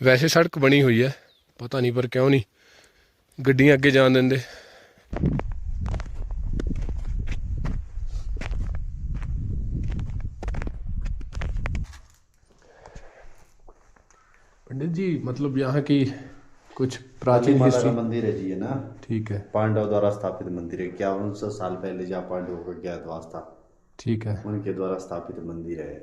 ਵੈਸੇ ਸੜਕ ਬਣੀ ਹੋਈ ਹੈ ਪਤਾ ਨਹੀਂ ਪਰ ਕਿਉਂ ਨਹੀਂ ਗੱਡੀਆਂ ਅੱਗੇ ਜਾਣ ਦਿੰਦੇ पंडित जी मतलब यहाँ की कुछ प्राचीन माता का हिस्ट्री मंदिर है जी है ना ठीक है पांडव द्वारा स्थापित मंदिर है इक्यावन सौ साल पहले जहाँ पांडवों का ज्ञातवास था ठीक है उनके द्वारा स्थापित मंदिर है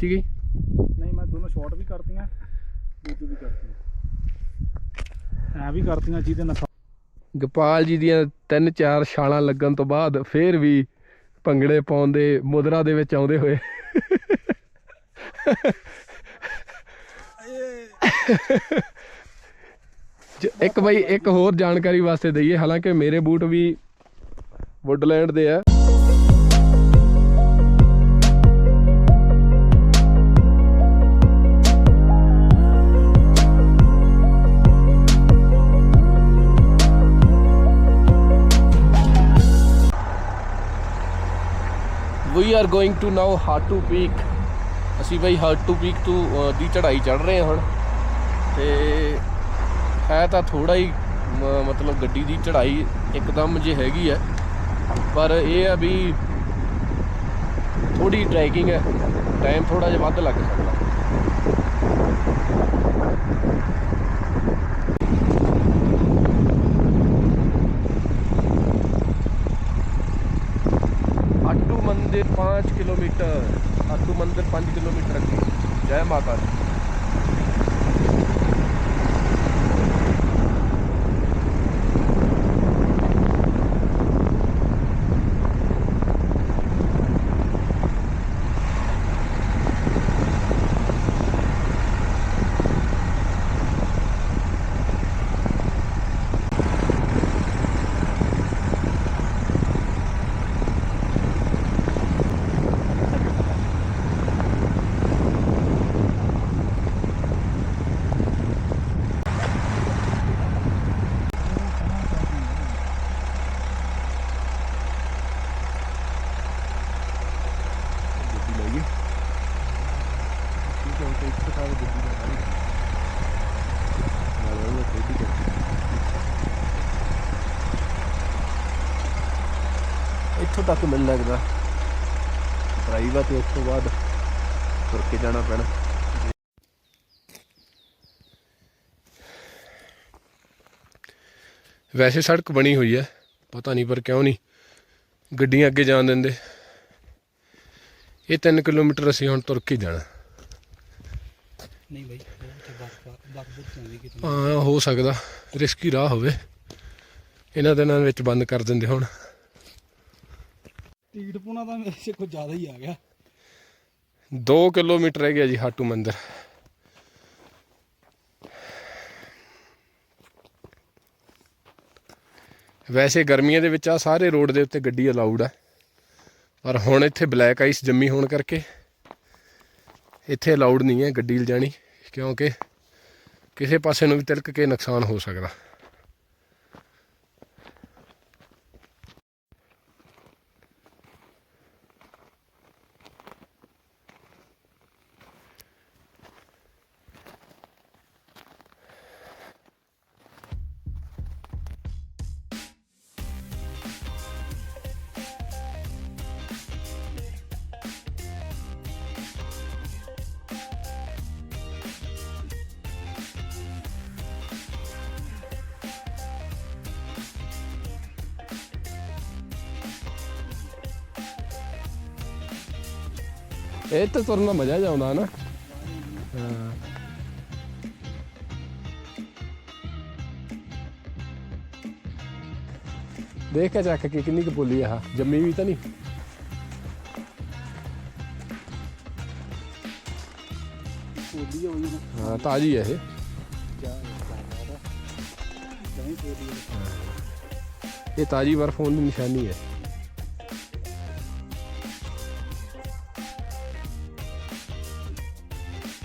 खींची गई ਨਹੀਂ ਮੈਂ ਦੋਨੋਂ ਸ਼ਾਰਟ ਵੀ ਕਰਤੀਆਂ ਵੀਡੀਓ ਵੀ ਕਰਤੀਆਂ ਐ ਵੀ ਕਰਤੀਆਂ ਜਿਹਦੇ ਨਾਲ ਗੋਪਾਲ ਜੀ ਦੀਆਂ ਤਿੰਨ ਚਾਰ ਛਾਲਾਂ ਲੱਗਣ ਤੋਂ ਬਾਅਦ ਫੇਰ ਵੀ ਭੰਗੜੇ ਪਾਉਂਦੇ ਮੁਦਰਾ ਦੇ ਵਿੱਚ ਆਉਂਦੇ ਹੋਏ ਜ- ਇੱਕ ਬਈ ਇੱਕ ਹੋਰ ਜਾਣਕਾਰੀ ਵਾਸਤੇ ਦਈਏ ਹਾਲਾਂਕਿ ਮੇਰੇ ਬੂਟ ਵੀ ਵੁੱਡਲੈਂਡ ਦੇ ਆ We are going to now Hatu peak ਅਸੀਂ ਬਈ ਹਾਟੂ ਪੀਕ ਤੋਂ ਦੀ ਚੜ੍ਹਾਈ ਚੜ੍ਹ ਰਹੇ ਹਾਂ। ਹੁਣ ਤੇ ਹੈ ਤਾਂ ਥੋੜਾ ਹੀ, ਮ- ਮਤਲਬ ਗੱਡੀ ਦੀ ਚੜ੍ਹਾਈ ਇੱਕਦਮ ਜੇ ਹੈਗੀ ਹੈ। ਪਰ ਇਹ ਆ ਵੀ ਥੋੜੀ ਟਰੈਕਿੰਗ ਹੈ। ਟਾਈਮ ਥੋੜਾ ਜਿਹਾ ਵੱਧ ਲੱਗ ਸਕਦਾ। ਮੰਦਿਰ 5 ਕਿਲੋਮੀਟਰ ਅੱਟੂ ਮੰਦਿਰ 5 ਕਿਲੋਮੀਟਰ ਅੱਗੇ। ਜੈ ਮਾਤਾ ਦੀ ਗੱਡੀ ਲੈ ਗਈ ਠੀਕ ਹੈ ਤੇ ਇੱਕ ਪ੍ਰਕਾਰ ਦੀ ਗੱਡੀ ਦਾ ਗਾੜੀ ਨਾਲ ਉਹ ਖੇਡੀ ਕਰ ਇੱਥੋਂ ਤੱਕ ਮੈਨੂੰ ਲੱਗਦਾ ਡਰਾਈਵ ਆ ਤੇ ਉਸ ਤੋਂ ਬਾਅਦ ਤੁਰ ਕੇ ਜਾਣਾ ਪੈਣਾ। ਵੈਸੇ ਸੜਕ ਬਣੀ ਹੋਈ ਹੈ, ਪਤਾ ਨਹੀਂ ਪਰ ਕਿਉਂ ਨਹੀਂ। ਗੱਡੀਆਂ ਅੱਗੇ ਜਾਣ ਦਿੰਦੇ। ਇਹ 3 ਕਿਲੋਮੀਟਰ ਅਸੀਂ ਹੁਣ ਤੁਰ ਕੇ ਜਾਣਾ। ਨਹੀਂ ਬਾਈ ਉੱਥੇ ਕਿਤੇ ਹਾਂ ਹੋ ਸਕਦਾ। ਰਿਸਕੀ ਰਾਹ ਹੋਵੇ। ਇਹਨਾਂ ਦਿਨਾਂ ਵਿੱਚ ਬੰਦ ਕਰ ਦਿੰਦੇ ਹੁਣ। ਟਿਕਟ ਪੁਣਾ ਤਾਂ ਮੇਰੇ ਸੇ ਕੁਝ ਜ਼ਿਆਦਾ ਹੀ ਆ ਗਿਆ। 2 ਕਿਲੋਮੀਟਰ ਰਹਿ ਗਿਆ ਜੀ ਹਾਟੂ ਮੰਦਰ। ਵੈਸੇ ਗਰਮੀਆਂ ਦੇ ਵਿੱਚ ਆ ਸਾਰੇ ਰੋਡ ਦੇ ਉੱਤੇ ਗੱਡੀ ਅਲਾਉਡ ਆ। ਪਰ ਹੁਣ ਇੱਥੇ ਬਲੈਕ ਆਈਸ ਜੰਮੀ ਹੋਣ ਕਰਕੇ ਇੱਥੇ ਅਲਾਉਡ ਨਹੀਂ ਹੈ ਗੱਡੀ ਲਿਜਾਣੀ, ਕਿਉਂਕਿ ਕਿਸੇ ਪਾਸੇ ਨੂੰ ਵੀ ਤਿਲਕ ਕੇ ਨੁਕਸਾਨ ਹੋ ਸਕਦਾ। ਇਹ ਤਾਂ ਤੁਰਨ ਦਾ ਮਜ਼ਾ ਜਾਉਂਦਾ ਨਾ ਹਾਂ। ਦੇਖ ਕੇ ਚੱਕ ਕੇ ਕਿੰਨੀ ਕੁ ਬੋਲੀ ਆ ਜੰਮੀ ਵੀ ਤਾਂ ਨਹੀਂ। ਕੋਲੀ ਹੋਈ ਨਾ ਹਾਂ, ਤਾਜੀ ਹੈ ਇਹ। ਇਹ ਤਾਜੀ ਬਰਫ ਹੋਣ ਦੀ ਨਿਸ਼ਾਨੀ ਹੈ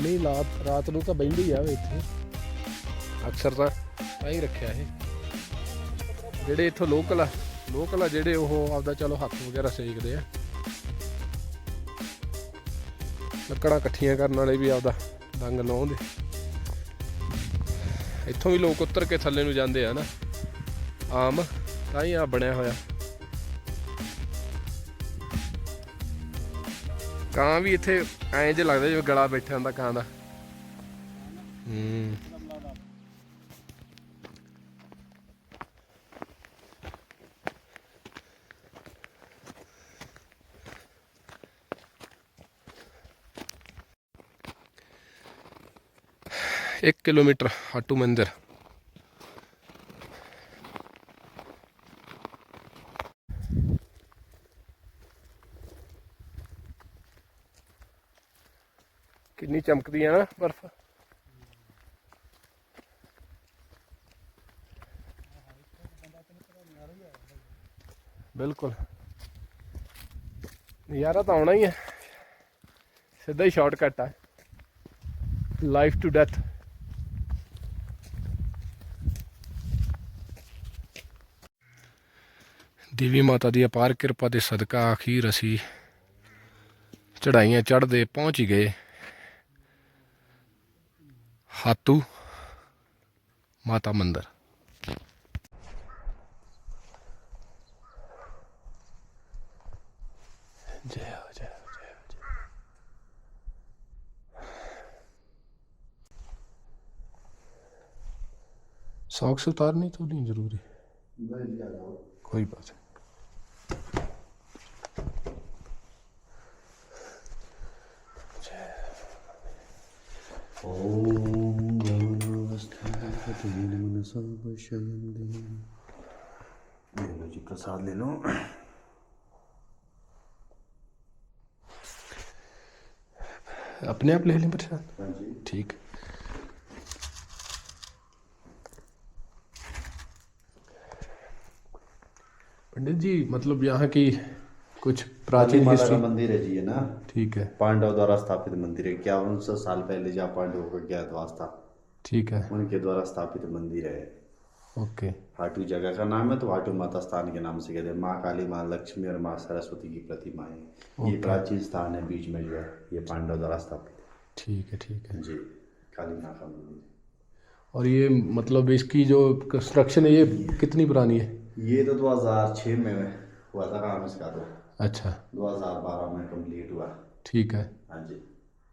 ਨਹੀਂ ਰਾਤ ਰਾਤ ਨੂੰ ਤਾਂ ਬੈਠੇ ਆ ਇੱਥੇ। ਅਕਸਰ ਤਾਂ ਆ ਹੀ ਰੱਖਿਆ ਇਹ। ਜਿਹੜੇ ਇੱਥੋਂ ਲੋਕਲ ਆ ਲੋਕਲ ਆ ਜਿਹੜੇ ਉਹ ਆਪਦਾ ਚਲੋ ਹੱਥ ਵਗੈਰਾ ਸੇਕਦੇ ਆ। ਲੱਕੜਾਂ ਇਕੱਠੀਆਂ ਕਰਨ ਵਾਲੇ ਵੀ ਆਪਦਾ ਡੰਗ ਲਾਉਂਦੇ। ਇੱਥੋਂ ਵੀ ਲੋਕ ਉਤਰ ਕੇ ਥੱਲੇ ਨੂੰ ਜਾਂਦੇ ਆ ਨਾ। ਆਮ ਤਾਂ ਹੀ ਆ ਬਣਿਆ ਹੋਇਆ। ਕਾਂ ਵੀ ਇੱਥੇ ਐਂ ਜੇ ਲੱਗਦਾ ਜਿਵੇਂ ਗਲਾ ਬੈਠਾ ਹੁੰਦਾ ਕਾਂ ਦਾ। ਹੂੰ ਇੱਕ ਕਿਲੋਮੀਟਰ ਹਾਟੂ ਮੰਦਿਰ। ਕਿੰਨੀ ਚਮਕਦੀ ਆ ਨਾ ਬਰਫ਼। ਬਿਲਕੁਲ। ਨਜ਼ਾਰਾ ਤਾਂ ਆਉਣਾ ਹੀ ਹੈ ਸਿੱਧਾ ਹੀ ਸ਼ਾਰਟਕਟ ਆ। ਲਾਈਫ ਟੂ ਡੈਥ ਦੇਵੀ ਮਾਤਾ ਦੀ ਅਪਾਰ ਕਿਰਪਾ ਦੇ ਸਦਕਾ ਅਖੀਰ ਅਸੀਂ ਚੜਾਈਆਂ ਚੜ੍ਹਦੇ ਪਹੁੰਚ ਹੀ ਗਏ। हातू माता मंदिर। जय हो जय सॉक्स उतारनी तो नहीं ज़रूरी। कोई बात नहीं। Oh. ले जी प्रसाद ले लो। अपने आप ले लें प्रसाद? हाँ जी। ठीक। पंडित जी मतलब यहाँ की कुछ प्राचीन हिस्ट्री मंदिर है जी ये ना? ठीक है। पांडव द्वारा स्थापित मंदिर है। इक्यावन सौ साल पहले जहाँ पांडवों का ज्ञातवास था? ठीक है। उनके द्वारा स्थापित मंदिर है। ओके। हाटू जगह का नाम है तो हाटू माता स्थान के नाम से कहते हैं। माँ काली माँ लक्ष्मी और माँ सरस्वती की प्रतिमा है। ये प्राचीन स्थान है बीच में जो है ये पांडव द्वारा स्थापित है। ठीक है ठीक है। जी काली माँ का मंदिर और ये मतलब इसकी जो कंस्ट्रक्शन है ये कितनी पुरानी है? ये तो 2006 में हुआ था काम इसका तो। अच्छा। 2012 में कंप्लीट हुआ। ठीक है। हाँ जी।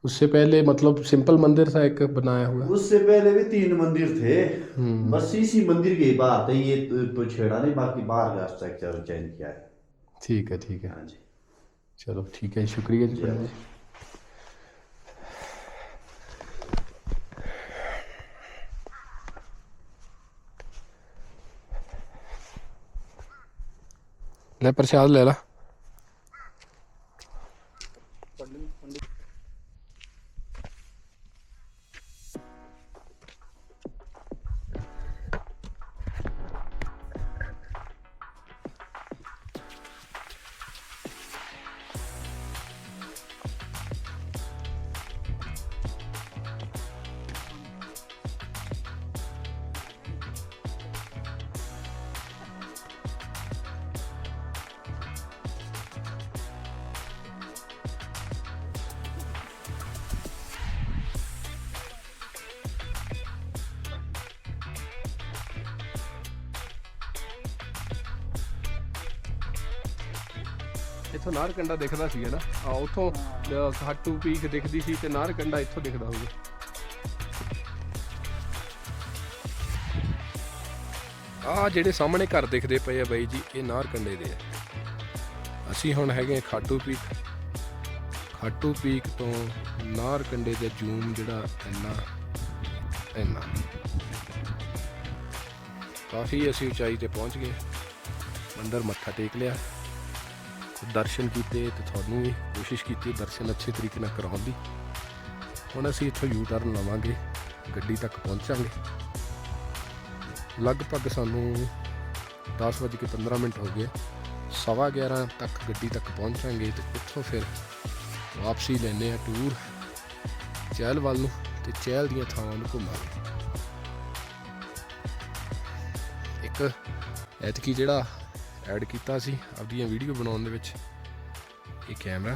उससे पहले मतलब सिंपल मंदिर था एक बनाया हुआ उससे पहले भी तीन मंदिर थे। बस इसी मंदिर की बात है ये तो, तो छेड़ा नहीं बाकी बाहर का स्ट्रक्चर चेंज किया है। ठीक है ठीक है। हाँ जी। चलो ठीक है शुक्रिया जी। जी ले प्रसाद ले ला। ਇੱਥੋਂ ਨਾਰ ਕੰਡਾ ਦਿਖਦਾ ਸੀਗਾ ਨਾ? ਆ ਉੱਥੋਂ ਖਾਟੂ ਪੀਕ ਦਿਖਦੀ ਸੀ ਤੇ ਨਾਰ ਕੰਡਾ ਇੱਥੋਂ ਦਿਖਦਾ ਹੋਊਗਾ। ਆ ਜਿਹੜੇ ਸਾਹਮਣੇ ਘਰ ਦਿਖਦੇ ਪਏ ਆ ਬਾਈ ਜੀ, ਇਹ ਨਾਰ ਕੰਡੇ ਦੇ ਆ। ਅਸੀਂ ਹੁਣ ਹੈਗੇ ਖਾਟੂ ਪੀਕ। ਖਾਟੂ ਪੀਕ ਤੋਂ ਨਾਰ ਕੰਡੇ ਦਾ ਜੂਮ ਜਿਹੜਾ ਇੰਨਾ ਇੰਨਾ। ਕਾਫੀ ਅਸੀਂ ਉਚਾਈ ਤੇ ਪਹੁੰਚ ਗਏ। ਮੰਦਰ ਮੱਥਾ ਟੇਕ ਲਿਆ। ਦਰਸ਼ਨ ਕੀਤੇ ਤੇ ਤੁਹਾਨੂੰ ਵੀ ਕੋਸ਼ਿਸ਼ ਕੀਤੀ, ਦਰਸ਼ਨ ਅੱਛੇ ਤਰੀਕੇ ਨਾਲ ਕਰਾਉਣ ਦੀ। ਹੁਣ ਅਸੀਂ ਇੱਥੋਂ ਯੂ ਟਰਨ ਲਵਾਂਗੇ, ਗੱਡੀ ਤੱਕ ਪਹੁੰਚਾਂਗੇ। ਲਗਭਗ ਸਾਨੂੰ 10:15 ਮਿੰਟ ਹੋ ਗਏ। ਸਵਾ 11 ਤੱਕ ਗੱਡੀ ਤੱਕ ਪਹੁੰਚਾਂਗੇ ਤੇ ਉੱਥੋਂ ਫਿਰ ਵਾਪਸੀ ਲੈਣੇ ਆ ਟੂਰ ਚਹਿਲ ਵੱਲ ਨੂੰ ਤੇ ਚਹਿਲ ਦੀਆਂ ਥਾਵਾਂ ਨੂੰ ਘੁੰਮਾਂਗੇ ਇੱਕ ਐਤਕੀ ਜਿਹੜਾ ਐਡ ਕੀਤਾ ਸੀ ਆਪਦੀਆਂ ਵੀਡੀਓ ਬਣਾਉਣ ਦੇ ਵਿੱਚ। ਇਹ ਕੈਮਰਾ,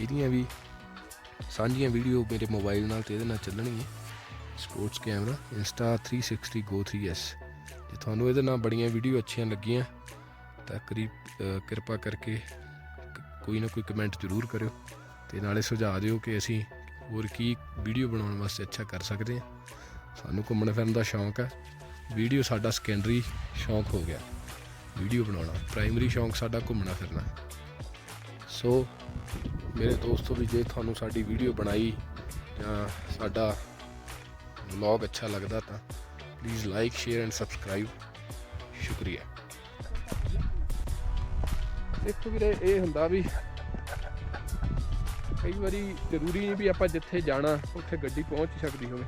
ਇਹਦੀਆਂ ਵੀ ਸਾਂਝੀਆਂ ਵੀਡੀਓ ਮੇਰੇ ਮੋਬਾਈਲ ਨਾਲ ਤੇ ਇਹਦੇ ਨਾਲ ਚੱਲਣਗੀਆਂ। Sports camera, Insta 360 Go 3S ਜੇ ਤੁਹਾਨੂੰ ਇਹਦੇ ਨਾਲ ਬੜੀਆਂ ਵੀਡੀਓ ਅੱਛੀਆਂ ਲੱਗੀਆਂ, ਤਾਂ ਕਰੀਬ ਕਿਰਪਾ ਕਰਕੇ ਕੋਈ ਨਾ ਕੋਈ ਕਮੈਂਟ ਜ਼ਰੂਰ ਕਰਿਓ ਤੇ ਨਾਲੇ ਸੁਝਾਅ ਦਿਓ ਕਿ ਅਸੀਂ ਹੋਰ ਕੀ ਵੀਡੀਓ ਬਣਾਉਣ ਵਾਸਤੇ ਅੱਛਾ ਕਰ ਸਕਦੇ ਹਾਂ। ਸਾਨੂੰ ਘੁੰਮਣ ਫਿਰਨ ਦਾ ਸ਼ੌਂਕ ਹੈ। ਵੀਡੀਓ ਸਾਡਾ ਸੈਕੰਡਰੀ ਸ਼ੌਂਕ ਹੋ ਗਿਆ। ਵੀਡੀਓ ਬਣਾਉਣਾ। ਪ੍ਰਾਇਮਰੀ ਸ਼ੌਂਕ ਸਾਡਾ ਘੁੰਮਣਾ ਫਿਰਨਾ। ਸੋ ਮੇਰੇ ਦੋਸਤੋ ਵੀ ਜੇ ਤੁਹਾਨੂੰ ਸਾਡੀ ਵੀਡੀਓ ਬਣਾਈ ਜਾਂ ਸਾਡਾ ਵਲੌਗ ਅੱਛਾ ਲੱਗਦਾ ਤਾਂ please like share and subscribe ਸ਼ੁਕਰੀਆ। ਦੇਖੋ ਵੀਰੇ, ਇਹ ਹੁੰਦਾ ਵੀ ਕਈ ਵਾਰੀ ਜ਼ਰੂਰੀ ਨਹੀਂ ਵੀ ਆਪਾਂ ਜਿੱਥੇ ਜਾਣਾ, ਉੱਥੇ ਗੱਡੀ ਪਹੁੰਚ ਸਕਦੀ ਹੋਵੇ।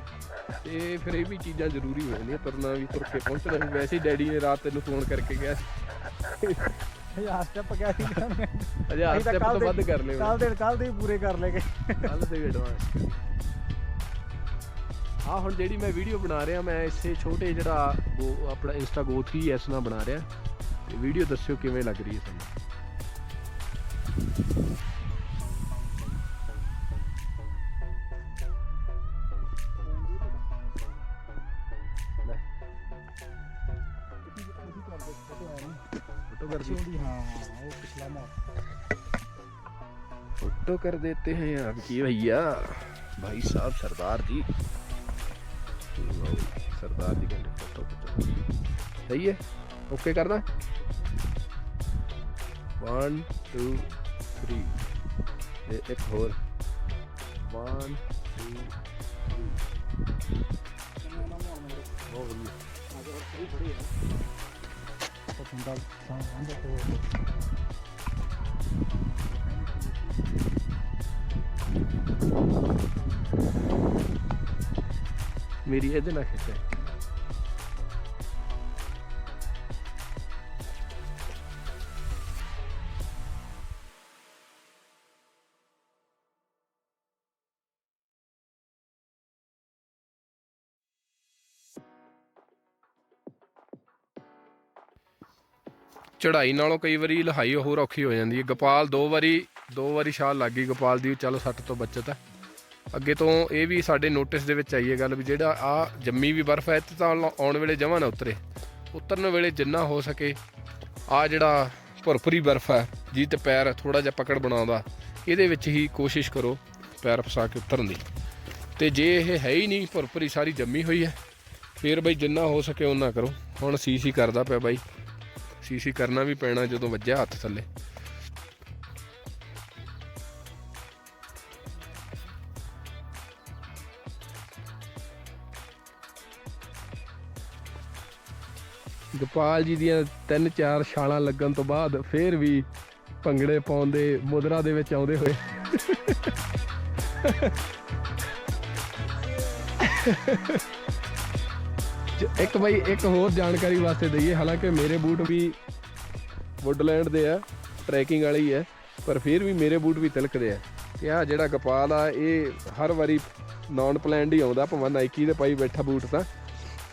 ਤੇ ਫਿਰ ਇਹ ਵੀ ਚੀਜ਼ਾਂ ਜ਼ਰੂਰੀ ਹੋ ਜਾਂਦੀਆਂ ਤੁਰਨਾ ਵੀ ਤੁਰ ਕੇ ਪਹੁੰਚਣਾ ਵੀ। ਵੈਸੇ ਹੀ ਡੈਡੀ ਨੇ ਰਾਤ ਤੈਨੂੰ ਫੋਨ ਕਰਕੇ ਗਿਆ ਹਜ਼ਾਰ ਸਟੈਪ ਕਿਆ ਸੀ ਕਰਨੇ ਹਜ਼ਾਰ ਸਟੈਪ ਤੋਂ ਵੱਧ ਕਰ ਲਿਓ ਕੱਲ ਦੇ ਕੱਲ ਦੇ ਪੂਰੇ ਕਰ ਲੇਗੇ ਕੱਲ ਵੀ ਐਡਵਾਂਸ ਆ ਹੁਣ ਜਿਹੜੀ ਮੈਂ ਵੀਡੀਓ ਬਣਾ ਰਿਹਾ ਮੈਂ ਇਸੇ ਛੋਟੇ ਜਿਹੜਾ ਆਪਣਾ ਇੰਸਟਾ Go 3S ਨਾਲ ਬਣਾ ਰਿਹਾ। ਤੇ ਵੀਡੀਓ ਦੱਸਿਓ ਕਿਵੇਂ ਲੱਗ ਰਹੀ ਹੈ ਤੁਹਾਨੂੰ? करती है हाँ वो पिछला मॉडल फोटो कर देते हैं आपकी भैया भाई साहब सरदार जी सरदार जी का फोटो सही है ओके करना वन टू थ्री एक और वन टू थ्री ਪਸੰਦਾ ਸਾਂਝਾ ਤੋਂ ਮੇਰੀ ਇਹਦੇ ਨਾਲ ਖਿੱਚ ਚੜਾਈ ਨਾਲੋਂ ਕਈ ਵਾਰੀ ਲਹਾਈ ਹੋਰ ਔਖੀ ਹੋ ਜਾਂਦੀ ਹੈ। ਗੋਪਾਲ ਦੋ ਵਾਰੀ ਦੋ ਵਾਰੀ ਛਾਲ ਲੱਗ ਗਈ ਗੋਪਾਲ ਦੀ, ਚਲੋ ਸੱਟ ਤੋਂ ਬਚਤ ਹੈ ਅੱਗੇ ਤੋਂ ਇਹ ਵੀ ਸਾਡੇ ਨੋਟਿਸ ਦੇ ਵਿੱਚ ਆਈ ਹੈ ਗੱਲ ਵੀ ਜਿਹੜਾ ਆ ਜੰਮੀ ਵੀ ਬਰਫ਼ ਹੈ ਤੇ ਤਾਂ ਆਉਣ- ਵੇਲੇ ਜਮਾਂ ਨਾ ਉਤਰੇ। ਉਤਰਨ ਵੇਲੇ ਜਿੰਨਾ ਹੋ ਸਕੇ ਆ ਜਿਹੜਾ ਭੁਰਭੁਰੀ ਬਰਫ਼ ਹੈ ਜੀ ਤੇ ਪੈਰ ਥੋੜਾ ਜਿਹਾ ਪਕੜ ਬਣਾਉਂਦਾ, ਇਹਦੇ ਵਿੱਚ ਹੀ ਕੋਸ਼ਿਸ਼ ਕਰੋ ਪੈਰ ਫਸਾ ਕੇ ਉਤਰਨ ਦੀ। ਤੇ ਜੇ ਇਹ ਹੈ ਹੀ ਨਹੀਂ, ਭੁਰਭੁਰੀ ਸਾਰੀ ਜੰਮੀ ਹੋਈ ਹੈ, ਫਿਰ ਬਈ ਜਿੰਨਾ ਹੋ ਸਕੇ ਉਹਨਾਂ ਕਰੋ। ਹੁਣ ਸੀਸੀ ਕਰਦਾ ਪਿਆ ਬਾਈ। ਸੀਸੀ ਕਰਨਾ ਵੀ ਪੈਣਾ ਜਦੋਂ ਵੱਜਿਆ ਹੱਥ ਥੱਲੇ। ਗੋਪਾਲ ਜੀ ਦੀਆਂ ਤਿੰਨ ਚਾਰ ਛਾਲਾਂ ਲੱਗਣ ਤੋਂ ਬਾਅਦ ਫੇਰ ਵੀ ਭੰਗੜੇ ਪਾਉਂਦੇ ਮੁਦਰਾ ਦੇ ਵਿੱਚ ਆਉਂਦੇ ਹੋਏ। ਜ- ਇੱਕ ਬਈ, ਇੱਕ ਹੋਰ ਜਾਣਕਾਰੀ ਵਾਸਤੇ ਦਈਏ। ਹਾਲਾਂਕਿ ਮੇਰੇ ਬੂਟ ਵੀ ਵੁੱਡਲੈਂਡ ਦੇ ਆ ਟਰੈਕਿੰਗ ਵਾਲੇ ਹੀ ਆ, ਪਰ ਫਿਰ ਵੀ ਮੇਰੇ ਬੂਟ ਵੀ ਤਿਲਕਦੇ ਆ। ਤੇ ਆ ਜਿਹੜਾ ਗੋਪਾਲ ਆ, ਇਹ ਹਰ ਵਾਰੀ ਨਾਨ ਪਲਾਨਡ ਹੀ ਆਉਂਦਾ, ਭਾਵੇਂ ਨਾਈਕੀ ਦੇ ਪਾਈ ਬੈਠਾ ਬੂਟ ਤਾਂ।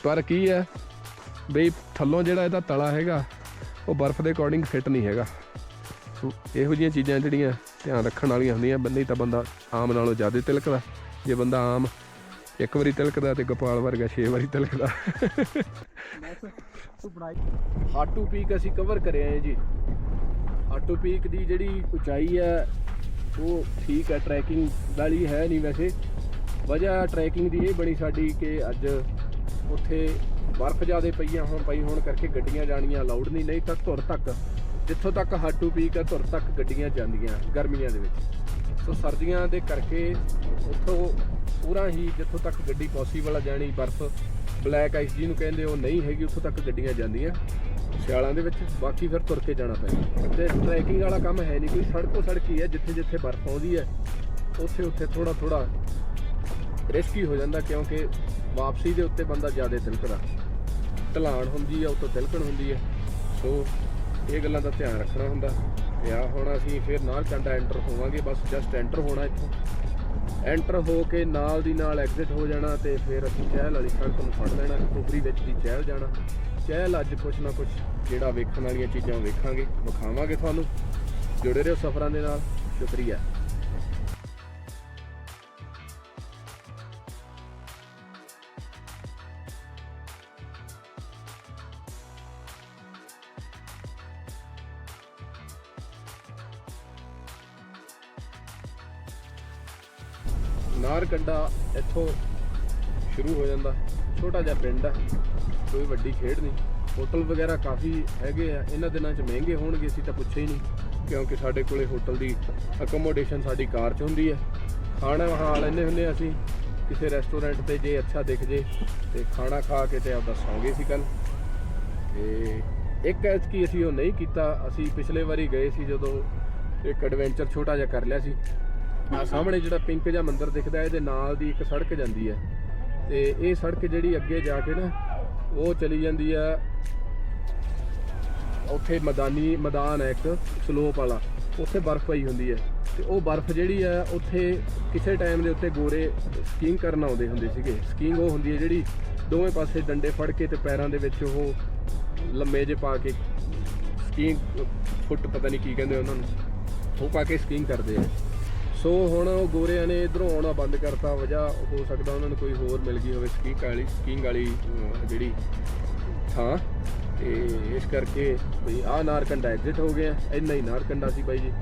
ਪਰ ਕੀ ਹੈ ਬਈ ਥੱਲੋਂ ਜਿਹੜਾ ਇਹਦਾ ਤਲਾ ਹੈਗਾ, ਉਹ ਬਰਫ਼ ਦੇ ਅਕੋਰਡਿੰਗ ਫਿੱਟ ਨਹੀਂ ਹੈਗਾ। ਸੋ ਇਹੋ ਜਿਹੀਆਂ ਚੀਜ਼ਾਂ ਜਿਹੜੀਆਂ ਧਿਆਨ ਰੱਖਣ ਵਾਲੀਆਂ ਹੁੰਦੀਆਂ, ਬੰਦੇ ਤਾਂ ਬੰਦਾ ਆਮ ਨਾਲੋਂ ਜ਼ਿਆਦਾ ਤਿਲਕਦਾ। ਜੇ ਬੰਦਾ ਆਮ ਇੱਕ ਵਾਰੀ ਤਿਲਕਦਾ ਤੇ ਗੋਪਾਲ ਵਰਗਾ 6 ਵਾਰੀ ਤਿਲਕਦਾ। ਤੂੰ ਹਾਟੂ ਪੀਕ ਅਸੀਂ ਕਵਰ ਕਰਿਆ ਹੈ ਜੀ। ਹਾਟੂ ਪੀਕ ਦੀ ਜਿਹੜੀ ਉਚਾਈ ਹੈ, ਉਹ ਠੀਕ ਹੈ ਟਰੈਕਿੰਗ ਵਾਲੀ ਹੈ ਨਹੀਂ ਵੈਸੇ। ਵਜ੍ਹਾ ਟਰੈਕਿੰਗ ਦੀ ਇਹ ਬਣੀ ਸਾਡੀ ਕਿ ਅੱਜ ਉੱਥੇ ਬਰਫ਼ ਜ਼ਿਆਦੇ ਪਈਆਂ ਹੋਣ, ਪਈ ਹੋਣ ਕਰਕੇ ਗੱਡੀਆਂ ਜਾਣੀਆਂ ਅਲਾਉਡ ਨਹੀਂ ਨਹੀਂ ਤਾਂ ਧੁਰ ਤੱਕ, ਜਿੱਥੋਂ ਤੱਕ ਹਾਟੂ ਪੀਕ ਹੈ, ਧੁਰ ਤੱਕ ਗੱਡੀਆਂ ਜਾਂਦੀਆਂ ਗਰਮੀਆਂ ਦੇ ਵਿੱਚ। ਸੋ ਸਰਦੀਆਂ ਦੇ ਕਰਕੇ ਉੱਥੋਂ ਪੂਰਾ ਹੀ ਜਿੱਥੋਂ ਤੱਕ ਗੱਡੀ ਪੋਸੀਬਲ ਆ ਜਾਣੀ ਬਰਫ਼, ਬਲੈਕ ਆਈਸ ਜਿਹਨੂੰ ਕਹਿੰਦੇ ਉਹ ਨਹੀਂ ਹੈਗੀ, ਉੱਥੋਂ ਤੱਕ ਗੱਡੀਆਂ ਜਾਂਦੀਆਂ। ਸਿਆਲਾਂ ਦੇ ਵਿੱਚ, ਬਾਕੀ ਫਿਰ ਤੁਰ ਕੇ ਜਾਣਾ ਪੈਂਦਾ। ਤੇ ਟਰੈਕਿੰਗ ਵਾਲਾ ਕੰਮ ਹੈ ਨਹੀਂ ਕੋਈ, ਸੜਕੋ ਸੜਕ ਹੀ ਹੈ, ਜਿੱਥੇ ਜਿੱਥੇ ਬਰਫ਼ ਆਉਂਦੀ ਹੈ, ਉੱਥੇ ਉੱਥੇ ਥੋੜਾ ਥੋੜਾ ਰਿਸਕੀ ਹੋ ਜਾਂਦਾ, ਕਿਉਂਕਿ ਵਾਪਸੀ ਦੇ ਉੱਤੇ ਬੰਦਾ ਜ਼ਿਆਦਾ ਤਿਲਕਦਾ। ਢਲਾਣ ਹੁੰਦੀ ਹੈ ਉੱਤੋਂ ਤਿਲਕਣ ਹੁੰਦੀ ਹੈ ਸੋ ਇਹ ਗੱਲਾਂ ਦਾ ਧਿਆਨ ਰੱਖਣਾ ਹੁੰਦਾ। ਆ, ਹੁਣ ਅਸੀਂ ਫਿਰ ਨਾਲ ਕੰਡਾ ਐਂਟਰ ਹੋਵਾਂਗੇ, ਬਸ ਜਸਟ ਐਂਟਰ ਹੋਣਾ ਇੱਥੋਂ। ਐਂਟਰ ਹੋ ਕੇ ਨਾਲ ਦੀ ਨਾਲ ਐਗਜ਼ਿਟ ਹੋ ਜਾਣਾ ਤੇ ਫਿਰ ਅਸੀਂ ਚਹਿਲ ਵਾਲੀ ਸੜਕ ਨੂੰ ਫੜ ਲੈਣਾ ਖੋਪਰੀ ਵਿੱਚ ਦੀ ਚਹਿਲ ਜਾਣਾ। ਚਹਿਲ ਅੱਜ ਕੁਛ ਨਾ ਕੁਛ ਜਿਹੜਾ ਵੇਖਣ ਵਾਲੀਆਂ ਚੀਜ਼ਾਂ ਵੇਖਾਂਗੇ, ਵਿਖਾਵਾਂਗੇ ਤੁਹਾਨੂੰ। ਜੁੜੇ ਰਹੋ ਸਫ਼ਰਾਂ ਦੇ ਨਾਲ, ਸ਼ੁਕਰੀਆ। ਨਾਰ ਕੰਡਾ ਇੱਥੋਂ ਸ਼ੁਰੂ ਹੋ ਜਾਂਦਾ। ਛੋਟਾ ਜਿਹਾ ਪਿੰਡ ਹੈ ਕੋਈ ਵੱਡੀ ਖੇਡ ਨਹੀਂ। ਹੋਟਲ ਵਗੈਰਾ ਕਾਫੀ ਹੈਗੇ ਆ, ਇਹਨਾਂ ਦਿਨਾਂ 'ਚ ਮਹਿੰਗੇ ਹੋਣਗੇ, ਅਸੀਂ ਤਾਂ ਪੁੱਛਿਆ ਹੀ ਨਹੀਂ। ਕਿਉਂਕਿ ਸਾਡੇ ਕੋਲੇ ਹੋਟਲ ਦੀ ਅਕਮੋਡੇਸ਼ਨ ਸਾਡੀ ਕਾਰ 'ਚ ਹੁੰਦੀ ਹੈ ਖਾਣਾ ਖਾ ਲੈਂਦੇ ਹੁੰਦੇ ਹਾਂ ਅਸੀਂ, ਕਿਸੇ ਰੈਸਟੋਰੈਂਟ ਤੇ ਜੇ ਅੱਛਾ ਦਿਖ ਜੇ, ਤੇ ਖਾਣਾ ਖਾ ਕੇ ਤੇ ਆਪਦਾ ਸੌਂ ਸੀ ਕੱਲ ਤੇ ਇੱਕ ਐਤਕੀ ਅਸੀਂ ਉਹ ਨਹੀਂ ਕੀਤਾ, ਅਸੀਂ ਪਿਛਲੇ ਵਾਰੀ ਗਏ ਸੀ ਜਦੋਂ ਇੱਕ ਐਡਵੈਂਚਰ ਛੋਟਾ ਜਿਹਾ ਕਰ ਲਿਆ ਸੀ। ਆ ਸਾਹਮਣੇ ਜਿਹੜਾ ਪਿੰਕ ਜਿਹਾ ਮੰਦਿਰ ਦਿਖਦਾ, ਇਹਦੇ ਨਾਲ ਦੀ ਇੱਕ ਸੜਕ ਜਾਂਦੀ ਹੈ। ਤੇ ਇਹ ਸੜਕ ਜਿਹੜੀ ਅੱਗੇ ਜਾ ਕੇ ਨਾ, ਉਹ ਚਲੀ ਜਾਂਦੀ ਆ। ਉੱਥੇ ਮੈਦਾਨੀ ਮੈਦਾਨ ਹੈ ਇੱਕ, ਸਲੋਪ ਵਾਲਾ। ਉੱਥੇ ਬਰਫ਼ ਪਈ ਹੁੰਦੀ ਹੈ। ਤੇ ਉਹ ਬਰਫ਼ ਜਿਹੜੀ ਆ, ਉੱਥੇ ਕਿਸੇ ਟਾਈਮ ਦੇ ਉੱਤੇ ਗੋਰੇ ਸਕੀਇੰਗ ਕਰਨ ਆਉਂਦੇ ਹੁੰਦੇ ਸੀਗੇ। ਸਕੀਇੰਗ ਉਹ ਹੁੰਦੀ ਹੈ ਜਿਹੜੀ ਦੋਵੇਂ ਪਾਸੇ ਡੰਡੇ ਫੜ ਕੇ ਤੇ ਪੈਰਾਂ ਦੇ ਵਿੱਚ ਉਹ ਲੰਮੇ ਜੇ ਪਾ ਕੇ ਸਕੀਇੰਗ, ਫੁੱਟ ਪਤਾ ਨਹੀਂ ਕੀ ਕਹਿੰਦੇ ਉਹਨਾਂ ਨੂੰ। ਉਹ ਪਾ ਕੇ ਸਕੀਇੰਗ ਕਰਦੇ ਆ। ਸੋ ਹੁਣ ਉਹ ਗੋਰਿਆਂ ਨੇ ਇਧਰੋਂ ਆਉਣਾ ਬੰਦ ਕਰਤਾ, ਵਜ੍ਹਾ ਹੋ ਸਕਦਾ ਉਹਨਾਂ ਨੂੰ ਕੋਈ ਹੋਰ ਮਿਲ ਗਈ ਹੋਵੇ ਸਕੀਇੰਗ ਵਾਲੀ ਸਕੀਇੰਗ ਵਾਲੀ ਜਿਹੜੀ ਥਾਂ। ਤੇ ਇਸ ਕਰਕੇ ਬਈ ਆਹ ਨਾਰਕੰਡਾ ਐਗਜ਼ਿਟ ਹੋ ਗਿਆ। ਇੰਨਾ ਹੀ ਨਾਰਕੰਡਾ ਸੀ ਬਾਈ ਜੀ।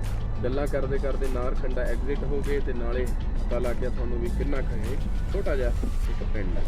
ਗੱਲਾਂ ਕਰਦੇ ਕਰਦੇ ਨਾਰਕੰਡਾ ਐਗਜ਼ਿਟ ਹੋ ਗਏ ਤੇ ਨਾਲੇ ਪਤਾ ਲੱਗ ਗਿਆ ਤੁਹਾਨੂੰ ਵੀ ਕਿੰਨਾ ਕੁ ਇਹ ਛੋਟਾ ਜਿਹਾ ਇੱਕ ਪਿੰਡ। ਹੈ